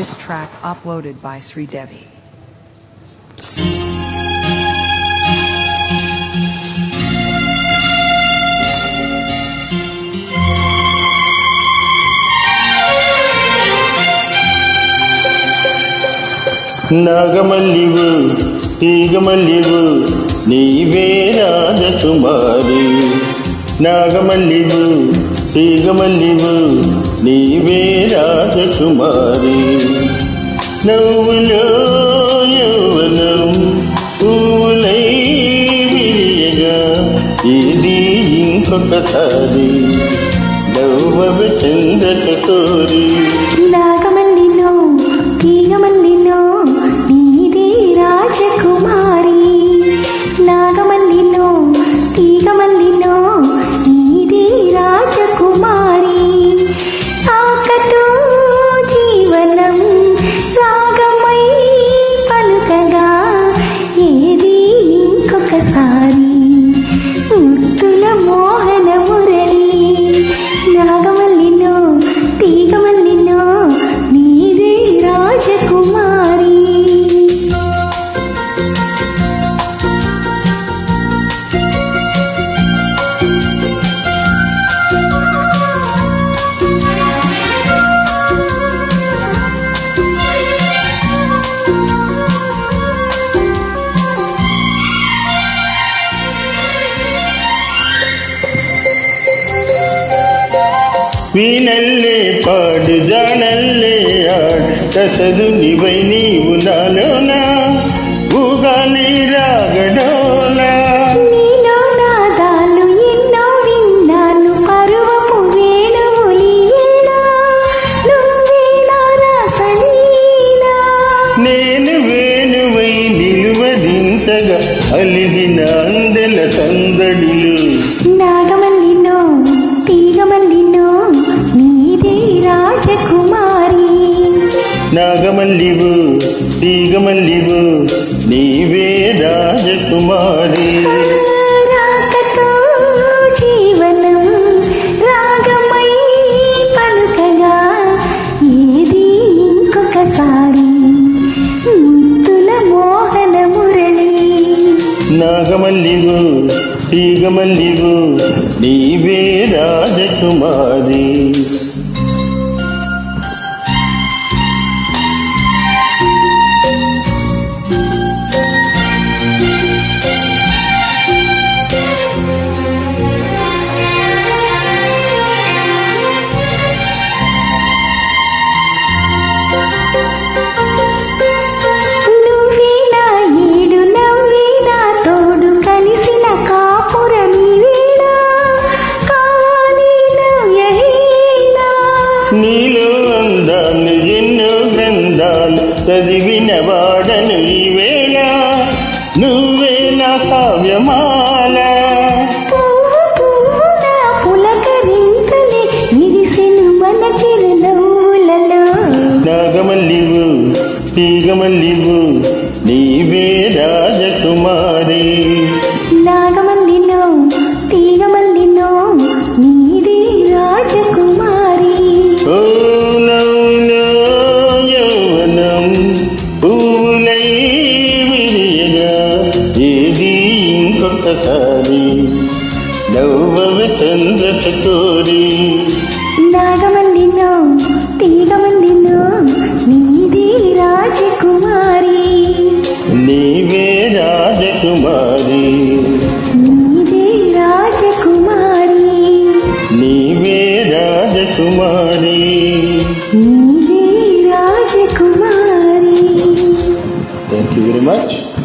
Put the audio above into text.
This track uploaded by Sri Devi. நாகமல்லிவு தீகமல்லிவு நீ வேராத குமாரி நாகமல்லிவு తీగమల్లివు నీవే రాజకుమారి. నవ్వులో యౌవనం పూలై విరియగా ఇది ఇంకొకసారి నవ్వవి చంద్రక కోరి వీణల్లే పాడు జానల్లే ఆడు. కసదు నివై నీవు నాలోనా? ఊగాలి రాగడోలా? నేను వేణువై నిలువదింతగా అలిగిన అందెల సందడిలు. ఇంకొకసారి ముత్తుల మోహన మురళి. నాగమల్లివు తీగమల్లివు నీవే రాజకుమారి. నీలో అందాలు ఎన్నో గ్రంథాలు చదివిన వాడను ఈ వేళ. నువ్వే నవ్వవి చంద్రత కోరి నాగమల్లిలో తీగమల్లిలో నీది రాజకుమారి. నీవే రాజకుమారి. నీదే రాజకుమారి. నీవే రాజకుమారి. నీదే రాజకుమారి. Thank you very much